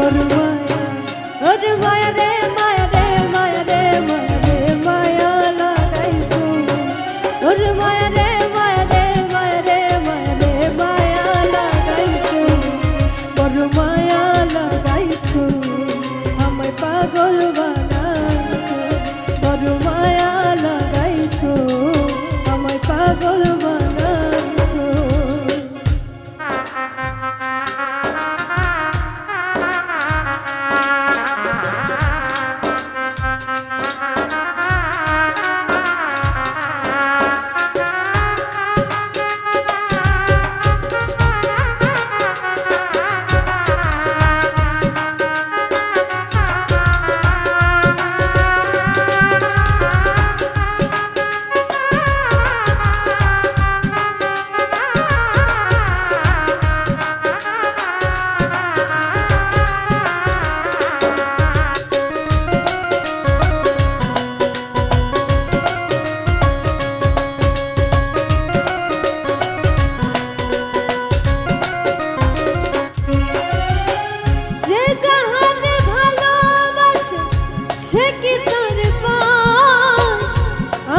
ওর মায়া রে থেকে তার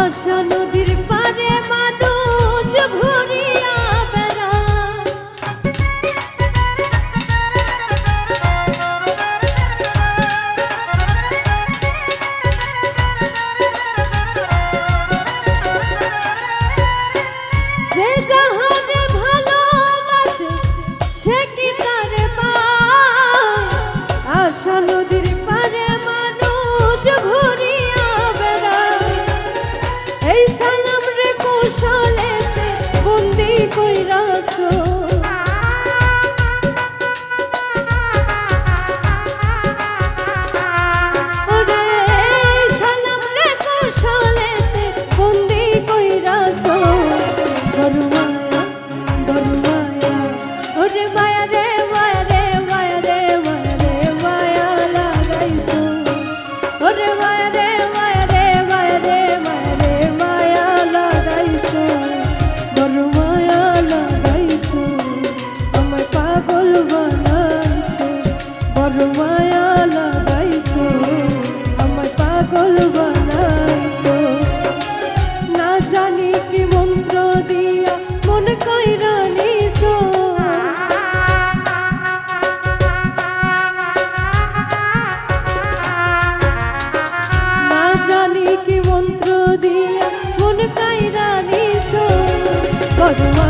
আশা নদী বন্দি কইরাছ ধর্ম Fuck